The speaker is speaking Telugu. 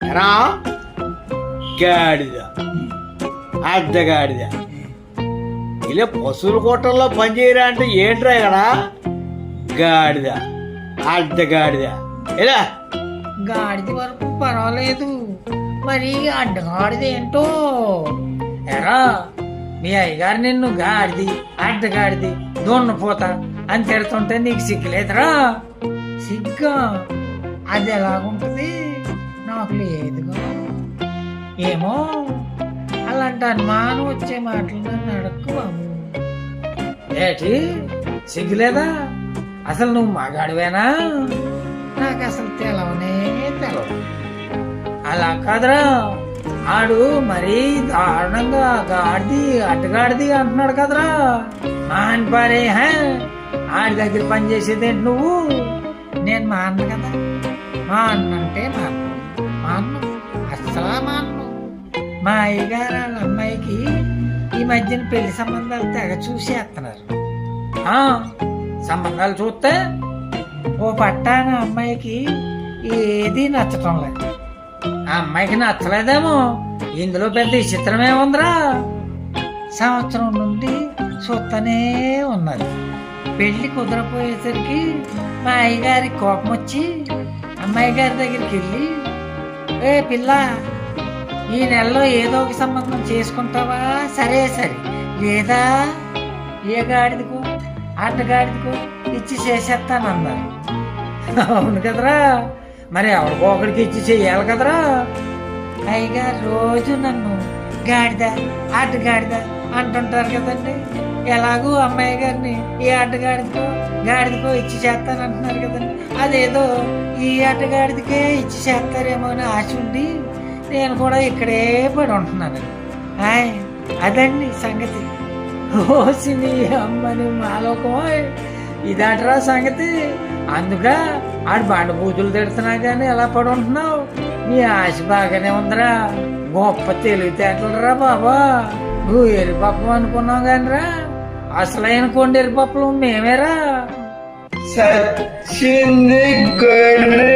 ఎరా గాడిద. అడ్డగాడిద ఇలా పశువుల కోటల్లో పనిచేయరా అంటే ఏంట్రా ఇక్కడ? గాడిద. అడ్డగాడిద ఇలా. గాడిద వరకు పర్వాలేదు. మరి అడ్డగాడిది ఏంటో? ఎరా మీ అయ్యగారు నిన్ను గాడిది అడ్డగాడిది దున్నపోతా అని తిడుతుంటే నీకు సిగ్గులేదురా? సిగ్గా? అది ఎలాగుంటుంది? నాకు లేదుగా. ఏమో అలాంటి అనుమానం వచ్చే మాటలు నన్ను అడక్కు బాబు. ఏటి సిగ్గులేదా? అసలు నువ్వు మగాడివేనా? నాకు అసలు తెలవనే తెలవదు. అలా కాదురా. ఆడు మరీ దారుణంగా గాడిది అడ్డగాడిది అంటున్నాడు కదరా. మాన్ పారే హే? ఆడి దగ్గర పని చేసేదేంటి నువ్వు? నేను మా అన్న కదా. మా అన్న అంటే మా అన్న మా అన్న మా మా అయ్యగారు వాళ్ళ అమ్మాయికి ఈ మధ్యన పెళ్ళి సంబంధాలు తెగ చూసేస్తున్నారు సంబంధాలు చూస్తే ఓ పట్టాన అమ్మాయికి ఏది నచ్చటం లేదు. ఆ అమ్మాయికి నచ్చలేదేమో ఇందులో పెద్ద విచిత్రమే ఉందిరా. సంవత్సరం నుండి చూస్తూనే ఉన్నది. పెళ్ళి కుదరపోయేసరికి మా అయ్యగారి కోపం వచ్చి అమ్మాయి గారి దగ్గరికి వెళ్ళి ఏ పిల్ల ఈ నెలలో ఏదో ఒక సంబంధం చేసుకుంటావా? సరే సరే. లేదా ఏ గాడిదకు అడ్డగాడిదకో ఇచ్చి చేసేస్తానన్నారు. అవును కదరా. మరి ఎవరికో ఒకడికి ఇచ్చి చేయాలి కదరా. పైగా రోజు నన్ను గాడిద అడ్డగాడిద అంటుంటారు కదండి. ఎలాగూ అమ్మాయి గారిని ఈ ఆటగాడితో గాడిదకో ఇచ్చి చేస్తానంటున్నారు కదండి. అదేదో ఈ అడ్డగాడిదకే ఇచ్చి చేస్తారేమో అని ఆశ ఉండి నేను కూడా ఇక్కడే పడి ఉంటున్నాను. ఆయ్ అదండి సంగతి. ఓసిని అమ్మని మాలోకమో ఇదాటరా సంగతి? అందుక ఆడు బండ పూజలు తిడుతున్నా కానీ ఎలా పడి ఉంటున్నావు? నీ ఆశ బాగానే ఉందిరా. గొప్ప తెలివితేటలురా బాబా. నువ్వు ఎరిపప్పం అనుకున్నావు కానీ రా అసలైన కొండ ఎరిపప్పులు మేమేరా. సచ్చింది గొర్రె